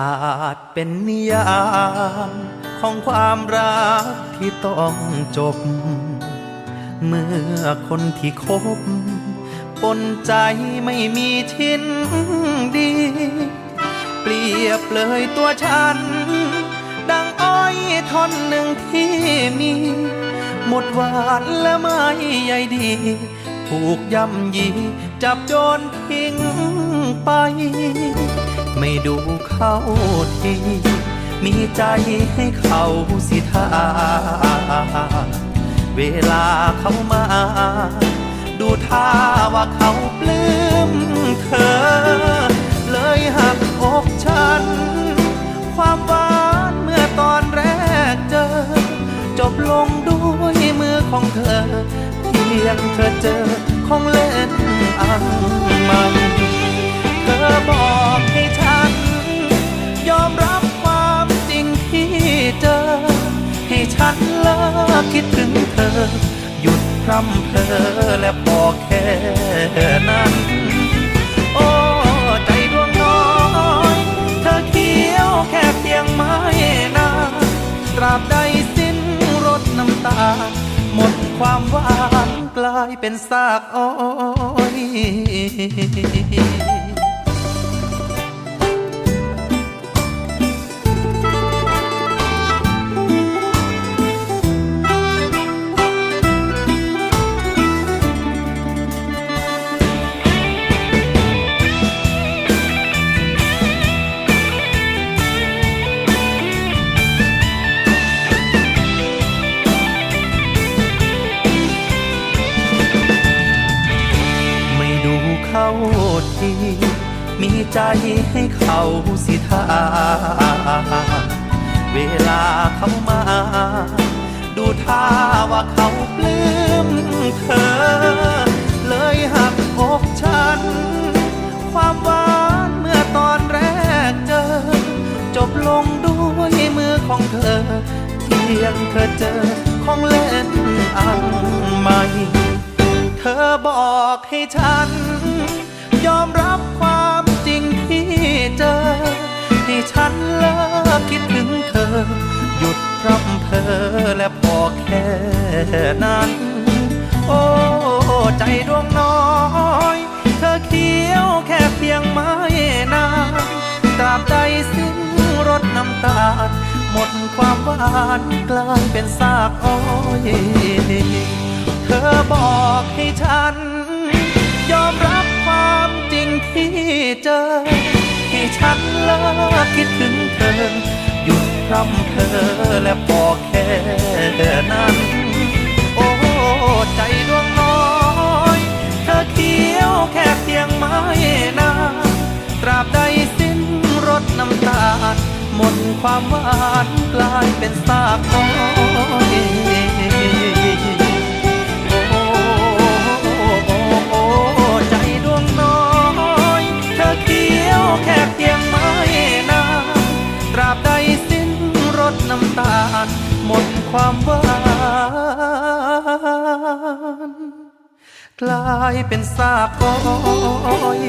อาจเป็นนิยามของความรักที่ต้องจบ เมื่อคนที่คบปนใจไม่มีชิ้นดี เปรียบเลยตัวฉัน ดังอ้อยท่อนหนึ่งที่มี หมดหวานและไม่ใยดีถูกย่ำยี จับโยนทิ้งไป ไม่ดูเขาทีมีใจให้เขาสิทาเวลาเขามา ดูท่าว่าเขาปลื้มเธอ เลยหักอกฉัน ความหวานเมื่อตอนแรกเจอ จบลงด้วยมือของเธอเพียงเธอเจอของเล่นอันใหม่ เธอบอกให้ฉัน ยอมรับความจริงที่เจอ ให้ฉันเลิกคิดถึงเธอ หยุดพร่ำเพอและพอแค่นั้น โอ้ใจดวงน้อย เธอเคี้ยวแค่เพียงไม้นานตราบใดสิ้นรสน้ำตา หมดความหวานกลายเป็นซากอ้อยาทีมีใจให้เขาสิทาเวลาเขามา ดูท่าว่าเขาปลื้มเธอ เลยหักอกฉัน ความหวานเมื่อตอนแรกเจอ จบลงด้วยมือของเธอเพียงเธอเจอของเล่นอันใหม่ เธอบอกให้ฉัน นั้น โอ้ใจดวงน้อย เธอเคี้ยวแค่เพียงไม้นานตราบใดสิ้นรสน้ำตาลหมดความหวานกลายเป็นซากอ้อยเธอบอกให้ฉัน ยอมรับความจริงที่เจอ ให้ฉันเลิกคิดถึงเธอหยุดรำเพอและพอแลหมดความหวานกลายเป็นซากอ้อยโอ้โอ้โอ้ใจดวงน้อย เธอเคี้ยวแค่เพียงไม้นานตราบใดสิ้นรสน้ำตาล หมดความหวานกลายเป็นซากอ้อย